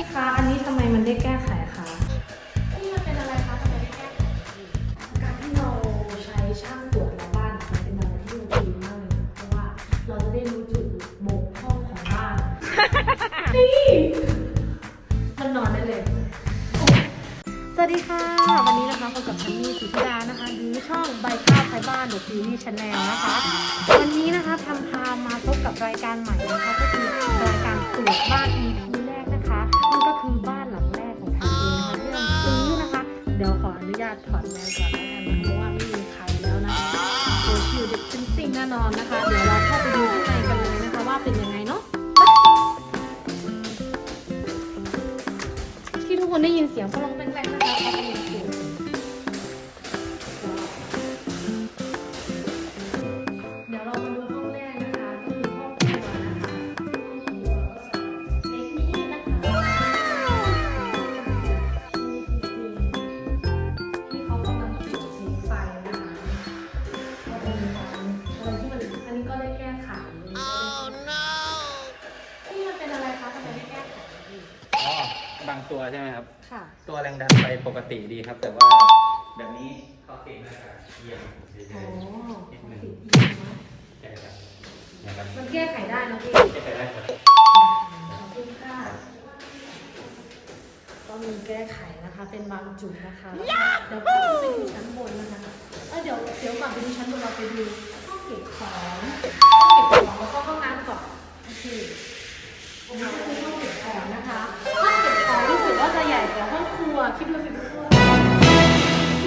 พี่คะ อันนี้ทำไมมันได้แก้ไขคะนี่มันเป็นอะไรคะทำไมไม่แก้ไขการที่เราใช้ช่างตรวจแล้วบ้านมันเป็นอะไรที่ดีมากเลยนะเพราะว่าเราจะได้รู้จุดบกพร่องของบ้านนี่มันนอนได้เลย สวัสดีค่ะ วันนี้นะคะพบกับชันนี่สุธิดานะคะหรือช่องใบข้าวไทยบ้านเดอะซีรีส์ชาแนลนะคะ วันนี้นะคะทำพามาพบกับรายการใหม่นะคะก็คือรายการ ทุกคนได้ยินเสียงพลองแรงๆนะคะ บางตัวใช่ไหมครับ ค่ะ ตัวแรงดันไฟปกติดีครับ แต่ว่าแบบนี้ก็ติดหน้ากากเอียงเฉยอ๋อๆนิดนึงติดอีกนะใช่ครับนะครับมันแก้ไขได้นะพี่ใช่ได้ครับขอบคุณค่ะก็มีแก้ไขนะคะ เป็นบางจุดนะคะแล้วก็เดี๋ยวเราจะไปดูชั้นบนนะคะเออเดี๋ยวเดี๋ยวก่อนไปดูชั้นบนเราไปดูห้องเก็บของห้องเก็บของแล้วก็ห้องน้ำก่อนโอเคอันนี้ก็คือห้องเก็บของนะคะห้องเก็บของรู้สึ กว่าจะใหญ่กว่าห้องครัวคิดดูสิทุกคน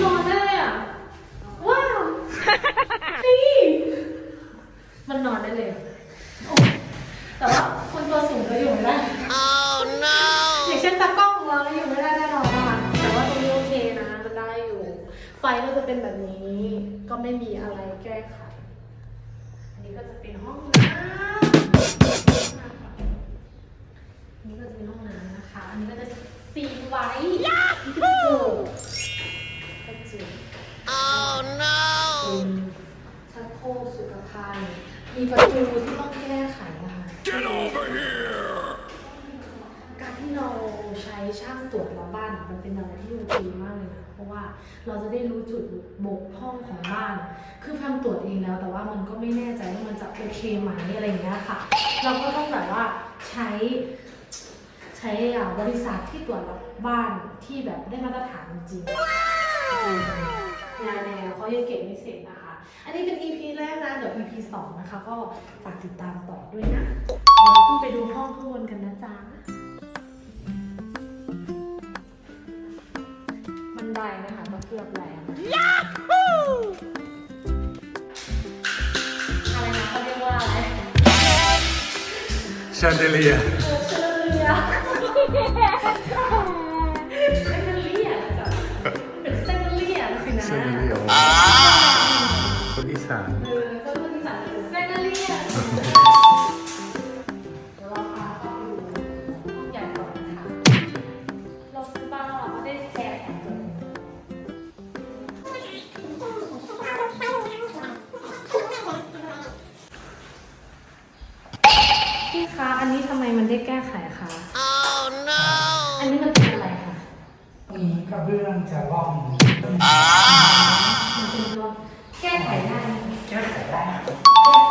นอนได้เลยอะ ว้าวนี่มันนอนได้เลยโอ้แต่ว่าคนตัวสูงก็อยู่ไม่ได้อย่างเช่นตากล้องของเราเนี่ยอยู่ไม่ได้แน่นอนนะคะแต่ว่าตรงนี้โอเคนะมันได้อยู่ ไฟก็จะเป็นแบบนี้ ก็ไม่มีอะไรแก้ไข อันนี้ก็จะเป็นห้องน้ ระตูที่ต้องแก้ไขนะคะการที่เราใช้ช่างตรวจเราบ้านอะมันเป็นอะไรที่โอเคมากเลยนะ เพราะว่าเราจะได้รู้จุดบกพร่องของบ้าน คือพังตรวจเองแล้ว แต่ว่ามันก็ไม่แน่ใจว่ามันจะโอเคไหมอะไรอย่างเงี้ยค่ะ เราก็ต้องแบบว่าใช้ ใช้อะบริษัทที่ตรวจรับบ้านที่แบบได้มาตรฐานจริงๆงานแนวเขายังเก็บไม่เสร็จนะคะ อันนี้เป็น EP แรกนะเดี๋ยว EP สองนะคะ ก็ฝากติดตามต่อด้วยนะเราขึ้นไปดูห้องข้างบนกันนะจ๊ะบันไดนะคะก็เกือบแรงอะไรนะเขาเรียกว่าอะไรแชนเดเลียเออเชลเลียเนนี้ทำไมมันได้แก้ไขคะอันนี้มันเป็นอะไรคะตรงนี้กระเบื้องจะร่องมันเป็นรอยแก้ไขได้ไหมแก้ไขได้ครับ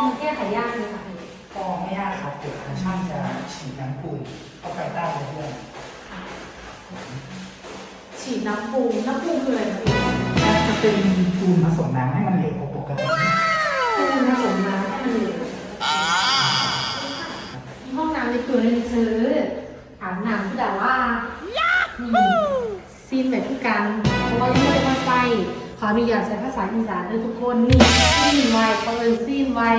มันแก้ไขยากไหมคะก็ไม่ยากครับเดี๋ยวทางช่างจะฉีดน้ำปูนเข้าไปใต้กระเบื้องฉีดน้ำปูน้ำปูคืออะไรคะพี่ จะเป็นปูนผสมน้ำให้มันเหลว ออนุญาตใช้ภาษาอีสานเลยทุกคนนี่ซีนไว้เปิดซีนไว้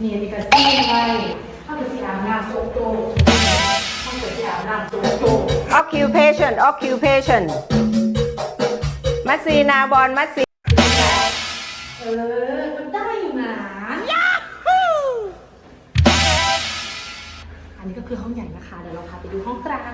นี่อันนี่ก็ซีนไว้ถ้าเป็นสีอาบน้ำโตโตถ้าเป็นสีอาบน้ำโตโต occupation occupation มัสซีนาบอลมัสซีเออ มันได้อยู่นะอันนี้ก็คือห้องใหญ่นะคะ เดี๋ยวเราพาไปดูห้องกลาง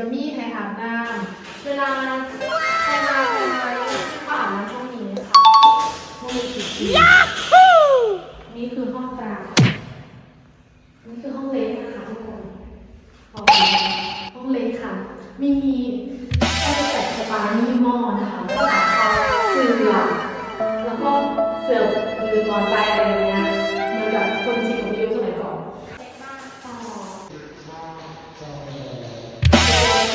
ก็มีให้อาบน้ำเวลาใครมาใครมาก็อาบน้ำห้องนี้ค่ะห้องนี้สีเขียวนี่คือห้องกลางนี่คือห้องเล็กนะคะทุกคนห้องเล็กค่ะ ไม่มีก็จะแต่สปาไม่มีหม้อนะคะก็ตัดเอาเสื่อแล้วก็เสื่อหรือนอนไป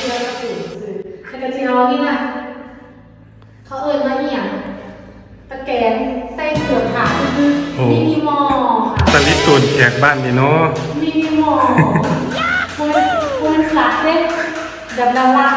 เชื่อก็ตื่นสื่อแต่กระเจียวนี่นะเขาเอิญมาเหี่ยงตะแกรงใส่เสือผ่าคือโอ้มินิมอลค่ะตะลิตูนแขกบ้านนี่เนาะมินิมอลมันมันสักเล็กแบบละลัก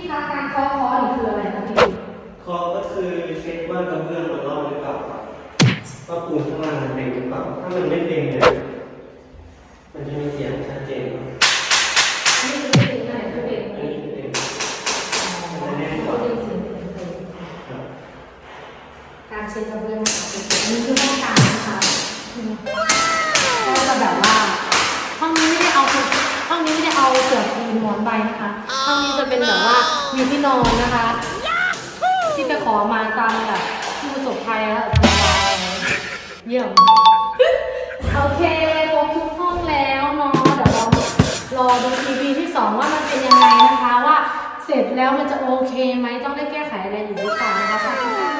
งตรวจมาพี่คะการเคาะเคาะนี่คืออะไรคะพี่คอก็คือเช็คว่ากระเบื้องมันรอดหรือเปล่าครับว่าปูนข้างล่างมันเป็นหรือเปล่า ถ้ามันไม่เป็นเนี่ยมันจะมีเสียงชัดเจนครับนี่คือเป็นไหนคือเป็นอันนี้เป็นอ๋อเป็นสิ่งเป็นเป็นครับการเช็ดกระเบื้องค่ะอันนี้คือห้องกลางนะคะก็จะแบบว่าห้องนี้ไม่ได้เอา ห้องนี้ไม่ได้เอาเสื่อปูนหมอนใบนะคะ ห้องนี้จะเป็นแบบว่ามีที่นอนนะคะ ที่ไปขอมาตามแบบผู้ประสบภัยแล้วทำมาเยี่ยม โอเคครบทุกห้องแล้วเนาะเดี๋ยวเรารอดู EP ที่2ว่ามันเป็นยังไงนะคะว่าเสร็จแล้วมันจะโอเคไหมต้องได้แก้ไขอะไรอยู่หรือเปล่านะคะขอบคุณค่ะ